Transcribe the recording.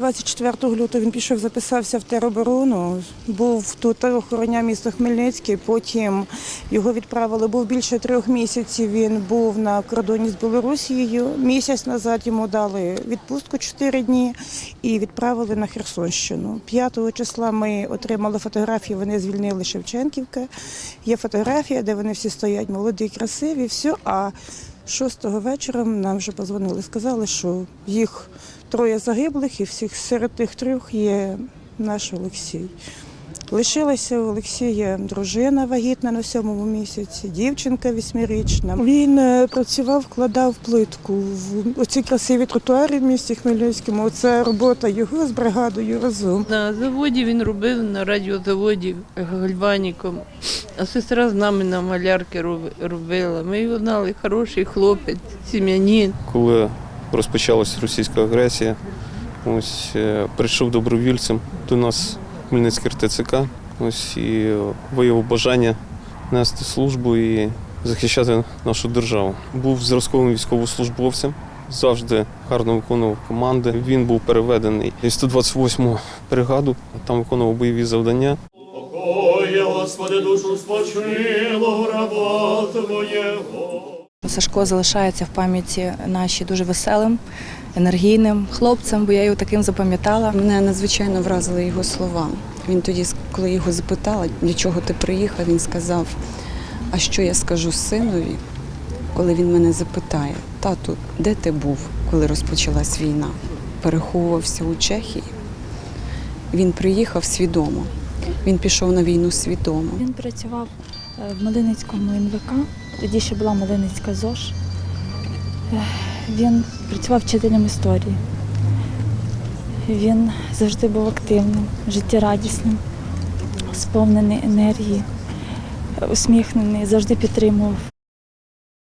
24 лютого він пішов, записався в тероборону. Був тут охороняв місто Хмельницький. Потім його відправили. Був більше трьох місяців. Він був на кордоні з Білорусією. Місяць назад йому дали відпустку 4 дні і відправили на Херсонщину. 5 числа ми отримали фотографії. Вони звільнили Шевченківка. Є фотографія, де вони всі стоять молоді, красиві. Все. А 6 вечора нам вже позвонили. Сказали, що їх троє загиблих, і всіх серед тих трьох є наш Олексій. Лишилася у Олексія дружина вагітна на сьомому місяці, дівчинка восьмирічна. Він е, працював, вкладав плитку в оці красиві тротуари в місті Хмельницькому. Оце робота його з бригадою разом. На заводі він робив на радіозаводі гальваніком, а сестра з нами на малярки роби- робила. Ми його знали, хороший хлопець, сім'янин. коли розпочалася російська агресія, ось е, прийшов добровільцем до нас Хмельницький РТЦК, ось і виявив бажання нести службу і захищати нашу державу. Був зразковим військовослужбовцем, завжди гарно виконував команди. Він був переведений в 128 бригаду, там виконував бойові завдання. Покоє, Господи, душу спочило раба Твоєго. Сашко залишається в пам'яті нашій дуже веселим, енергійним хлопцем, бо я його таким запам'ятала. Мене надзвичайно вразили його слова. Він тоді, коли його запитала, для чого ти приїхав, він сказав: А що я скажу синові, коли він мене запитає, тату, де ти був, коли розпочалась війна? Переховувався у Чехії. Він приїхав свідомо. Він пішов на війну свідомо. Він працював в Малиницькому НВК, тоді ще була Малиницька ЗОЖ. Е, Він працював вчителем історії. Він завжди був активним, життєрадісним, сповнений енергії, е, усміхнений, завжди підтримував